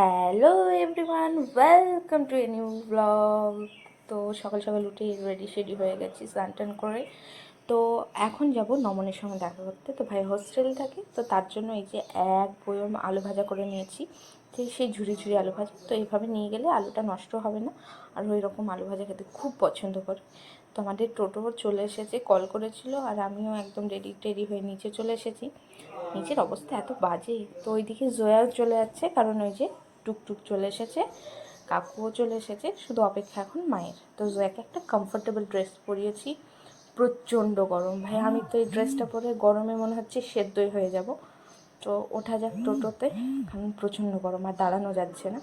Hello everyone, welcome to a new vlog. তো সকাল সকাল উঠে রেডি শেডি হয়ে গেছি, স্নান টান করে। তো এখন যাব নমনের সঙ্গে দেখা করতে। তো ভাই হোস্টেল থাকে, তো তার জন্য এই যে এক বয়ম আলু ভাজা করে নিয়েছি। তো সেই ঝুড়ি ঝুড়ি আলু ভাজা। তো এইভাবে নিয়ে গেলে আলুটা নষ্ট হবে না। আর ওই রকম আলু ভাজা খেতে খুব পছন্দ করে। তো আমাদের টোটো চলে এসেছে, কল করেছিল, আর আমিও একদম রেডি টেডি হয়ে নিচে চলে এসেছি। নিচের অবস্থা এত বাজে। তো ওইদিকে জয়াও চলে যাচ্ছে, কারণ ওই যে টুকটুক চলে এসেছে কাকুও চলে এসেছে শুধু অপেক্ষা এখন মায়ের। তো জয়াকে একটা কমফোর্টেবল ড্রেস পরিয়েছি প্রচণ্ড গরম। ভাই আমি তো এই ড্রেসটা পরে গরমে মনে হচ্ছে সেদ্ধই হয়ে যাব। তো ওঠা যাক টোটোতে কারণ প্রচণ্ড গরম আর দাঁড়ানো যাচ্ছে না।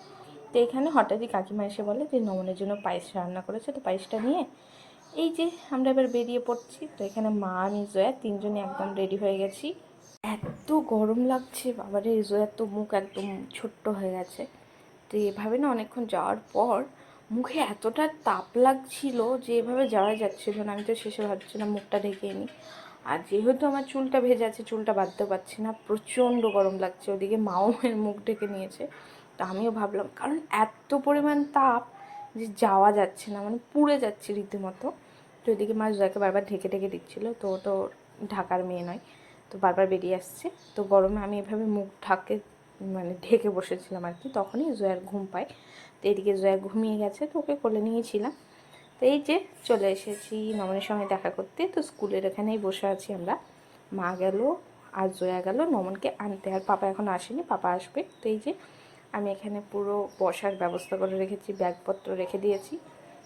তো এখানে হঠাৎই কাকিমা এসে বলে যে নমনের জন্য পায়েস রান্না করেছে তো পায়েসটা নিয়ে এই যে আমরা এবার বেরিয়ে পড়ছি। তো এখানে মা আমি জয়া তিনজনে একদম রেডি হয়ে গেছি। এত গরম লাগছে, বাবারে জয়ার তো মুখ একদম ছোট্ট হয়ে গেছে। তো এভাবে না অনেকক্ষণ যাওয়ার পর মুখে এতটা তাপ লাগছিল যে এভাবে যাওয়া যাচ্ছিল না। আমি তো শেষে ভাবছিলাম মুখটা ঢেকে নিই আর যেহেতু আমার চুলটা ভেজে আছে, চুলটা বাঁধতে পারছি না, প্রচণ্ড গরম লাগছে। ওদিকে মাও মায়ের মুখ ঢেকে নিয়েছে। তো আমিও ভাবলাম, কারণ এত পরিমাণ তাপ যে যাওয়া যাচ্ছে না মানে পুড়ে যাচ্ছে রীতিমতো। তো ওইদিকে মা জয়াকে বারবার ঢেকে ঢেকে দিচ্ছিল। তো তো ঢাকার মেয়ে নয়। তো বারবার বেরিয়ে আসছে। তো গরমে আমি এভাবে মুখ ঢাকে মানে ঢেকে বসেছিলাম আর কি। তখনই জয়ার ঘুম পায়। তো এদিকে জয়া ঘুমিয়ে গেছে, তো ওকে কোলে নিয়েছিলাম। তো এই যে চলে এসেছি নমনের সঙ্গে দেখা করতে। তো স্কুলের এখানেই বসে আছি আমরা। মা গেল আর জয়া গেল। নমনকে আনতে আর পাপা এখন আসেনি, পাপা আসবে। তো এই যে আমি এখানে পুরো বসার ব্যবস্থা করে রেখেছি, ব্যাগপত্র রেখে দিয়েছি।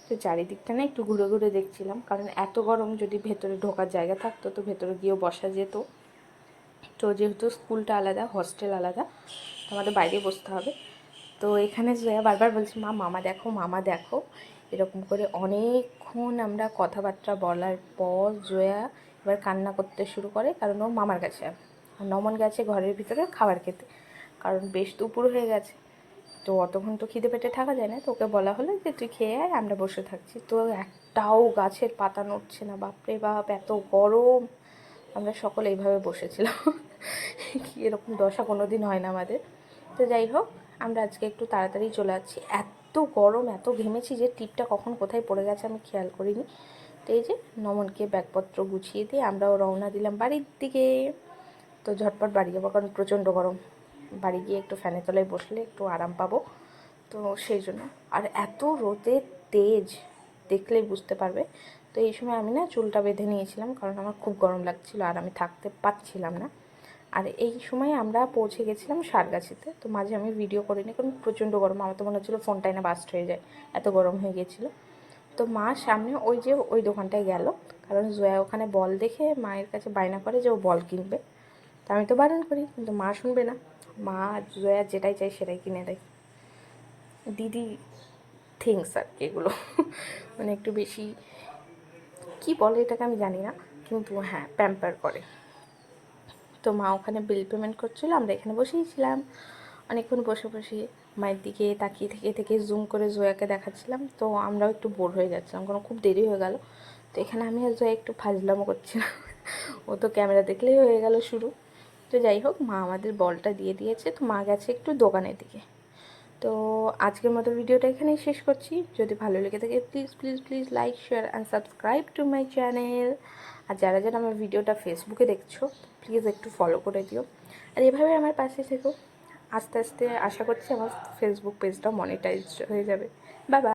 তো চারিদিকটা না একটু ঘুরে ঘুরে দেখছিলাম। কারণ এত গরম যদি ভেতরে ঢোকার জায়গা থাকতো, তো ভেতরে গিয়েও বসা যেত। তো যেহেতু স্কুলটা আলাদা, হস্টেল আলাদা আমাদের বাইরে বসতে হবে। তো এখানে জয়া বারবার বলছি, মা, মামা দেখো মামা দেখো। এরকম করে অনেকক্ষণ আমরা কথাবার্তা বলার পর জয়া এবার কান্না করতে শুরু করে, কারণ ও মামার কাছে। আর নমন গেছে ঘরের ভিতরে খাবার খেতে, কারণ বেশ দুপুর হয়ে গেছে। তো অতক্ষণ তো খিদে পেটে থাকা যায় না, তো ওকে বলা হলো যে, তুই খেয়ে আয়, আমরা বসে থাকছি। তো একটাও গাছের পাতা নড়ছে না, বাপরে বাপ, এত গরম। আমরা সকলে এইভাবে বসেছিলাম। কি এরকম দশা কোনো দিন হয় না আমাদের। তো যাই হোক, আমরা আজকে একটু তাড়াতাড়ি চলে যাচ্ছি। এত গরম, এত ঘেমেছি যে টিপটা কখন কোথায় পড়ে গেছে আমি খেয়াল করিনি। তো এই যে নমনকে ব্যাগপত্র গুছিয়ে দিয়ে আমরাও রওনা দিলাম বাড়ির দিকে। তো ঝটপট বাড়ি যাব কারণ প্রচণ্ড গরম। বাড়ি গিয়ে একটু ফ্যানের তলায় বসলে একটু আরাম পাবো। তো সেই জন্য। আর এত রোদের তেজ, দেখলেই বুঝতে পারবে। তো এই সময় আমি না চুলটা বেঁধে নিয়েছিলাম কারণ আমার খুব গরম লাগছিল আর আমি থাকতে পারছিলাম না। আর এই সময় আমরা পৌঁছে গেছিলাম সারগাছিতে। তো মাঝে আমি ভিডিও করিনি কারণ প্রচণ্ড গরম। আমার তো মনে হচ্ছিল ফোনটাই না বাস্ট হয়ে যায়। এত গরম হয়ে গিয়েছিল তো মা সামনে ওই যে ওই দোকানটায় গেল। কারণ জয়া ওখানে বল দেখে মায়ের কাছে বায়না করে যে ও বল কিনবে। তা আমি তো বারণ করি, কিন্তু মা শুনবে না। মা জয়া যেটাই চাই সেটাই কিনে দেয়। দিদি থিংস আর কি এগুলো। মানে একটু বেশি কি বলে এটাকে আমি জানি না, কিন্তু হ্যাঁ প্যাম্পার করে। তো মা ওখানে বিল পেমেন্ট করছিল, আমরা এখানে বসেই ছিলাম। অনেকক্ষণ বসে বসে মায়ের দিকে তাকিয়ে থেকে থেকে জুম করে জোয়াকে দেখাচ্ছিলাম। তো আমরাও একটু বোর হয়ে যাচ্ছিলাম, কারণ খুব দেরি হয়ে গেল। তো এখানে আমি আর জয়া একটু ফাজলামো করছিলাম। ও তো ক্যামেরা দেখলেই হয়ে গেল শুরু। তো যাই হোক, মা আমাদের বলটা দিয়ে দিয়েছে। তো মা গেছে একটু দোকানের দিকে। তো আজকের মতো ভিডিওটা এখানেই শেষ করছি। যদি ভালো লেগে থাকে please please please like share and subscribe to my channel আর যারা যারা আমার ভিডিওটা ফেসবুকে দেখছ প্লিজ একটু ফলো করে দিও। আর এভাবে আমার পাশে থেকো। আস্তে আস্তে আশা করছি আমার ফেসবুক পেজটা মনিটাইজড হয়ে যাবে। বাবা